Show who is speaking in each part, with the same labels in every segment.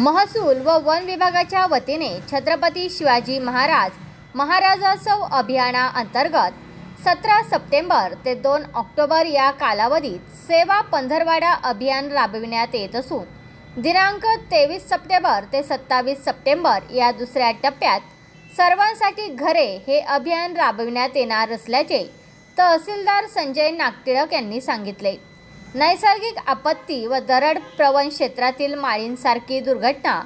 Speaker 1: महसूल व वन विभागाच्या वतीने छत्रपती शिवाजी महाराज महाराजोत्सव अभियानाअंतर्गत सतरा सप्टेंबर ते दोन ऑक्टोबर या कालावधीत सेवा पंधरवाडा अभियान राबविण्यात येत असून दिनांक तेवीस सप्टेंबर ते सत्तावीस सप्टेंबर या दुसऱ्या टप्प्यात सर्वांसाठी घरे हे अभियान राबविण्यात येणार असल्याचे तहसीलदार संजय नागटिळक यांनी सांगितले. नैसर्गिक आपत्ती व दरड प्रवण क्षेत्रातील माळींसारखी दुर्घटना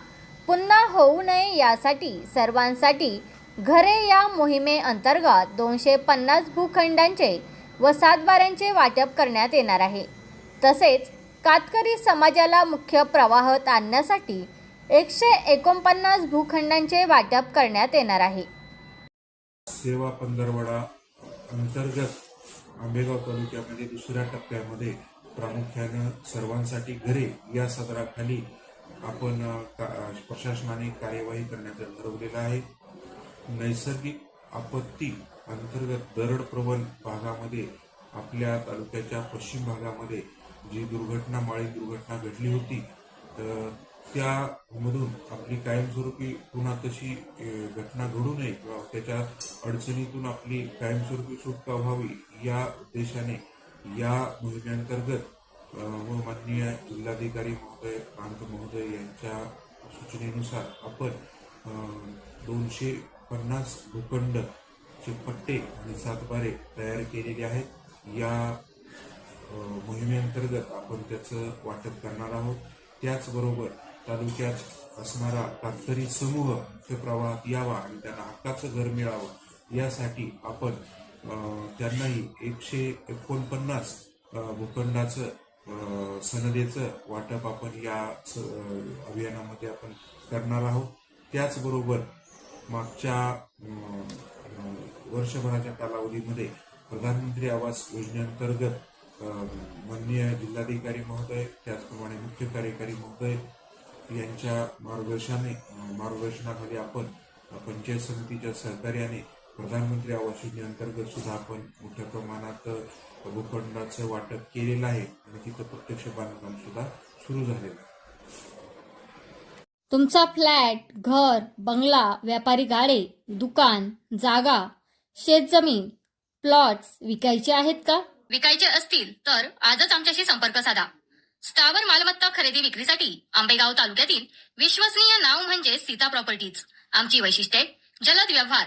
Speaker 1: पुन्हा होऊ नये यासाठी सर्वांसाठी घरे या मोहिमेअंतर्गत दोनशे पन्नास भूखंडांचे व सातबाऱ्यांचे वाटप करण्यात येणार आहे. तसेच कातकरी समाजाला मुख्य प्रवाहात आणण्यासाठी एकशे एकोणपन्नास भूखंडांचे वाटप करण्यात येणार आहे.
Speaker 2: सेवा पंधरवडा अंतर्गत आंबेगाव तालुक्यामध्ये दुसऱ्या टप्प्यामध्ये प्रामुख्यानं सर्वांसाठी घरे या सदराखाली आपण का- प्रशासनाने कार्यवाही करण्याचं ठरवलेलं आहे. नैसर्गिक आपत्ती अंतर्गत दरड प्रवण भागामध्ये आपल्या तालुक्याच्या पश्चिम भागामध्ये जी दुर्घटना माळी दुर्घटना घडली होती तर त्यामधून आपली कायमस्वरूपी पुन्हा तशी घटना घडू नये किंवा त्याच्या अडचणीतून आपली कायमस्वरूपी सुटका व्हावी या उद्देशाने या मोहिमेअंतर्गत व माननीय जिल्हाधिकारी महोदय प्रांत महोदय यांच्या सूचनेनुसार आपण दोनशे पन्नास भूखंडचे पट्टे आणि सातबारे तयार केलेले आहेत. या मोहिमेअंतर्गत आपण त्याचं वाटप करणार आहोत. त्याचबरोबर तालुक्यात असणारा कातकरी समूह मुख्य प्रवाहात यावा आणि त्यांना हक्काचं घर मिळावं यासाठी आपण त्यांनाही एकशे एकोणपन्नास भूखंडाचं सनदेचं वाटप आपण या स- अभियानामध्ये आपण करणार आहोत. त्याचबरोबर मागच्या वर्षभराच्या कालावधीमध्ये प्रधानमंत्री आवास योजनेअंतर्गत माननीय जिल्हाधिकारी महोदय त्याचप्रमाणे मुख्य कार्यकारी महोदय यांच्या मार्गदर्शनाने मार्गदर्शनाखाली आपण पंचायत समितीच्या सहकार्याने प्रधानमंत्री आवास योजनेअंतर्गत सुद्धा आपण मोठ्या प्रमाणात भूखंडाचं वाटप केलेलं आहे आणि तिथं प्रत्यक्ष बांधकाम सुद्धा सुरू झालेलं आहे.
Speaker 1: तुमचा फ्लॅट घर बंगला व्यापारी गाडे दुकान जागा शेतजमीन प्लॉट्स विकायचे आहेत का?
Speaker 3: विकायचे असतील तर आजच आमच्याशी संपर्क साधा. स्थावर मालमत्ता खरेदी विक्रीसाठी आंबेगाव तालुक्यातील विश्वसनीय नाव म्हणजे सीता प्रॉपर्टीज. आमची वैशिष्ट्ये जलद व्यवहार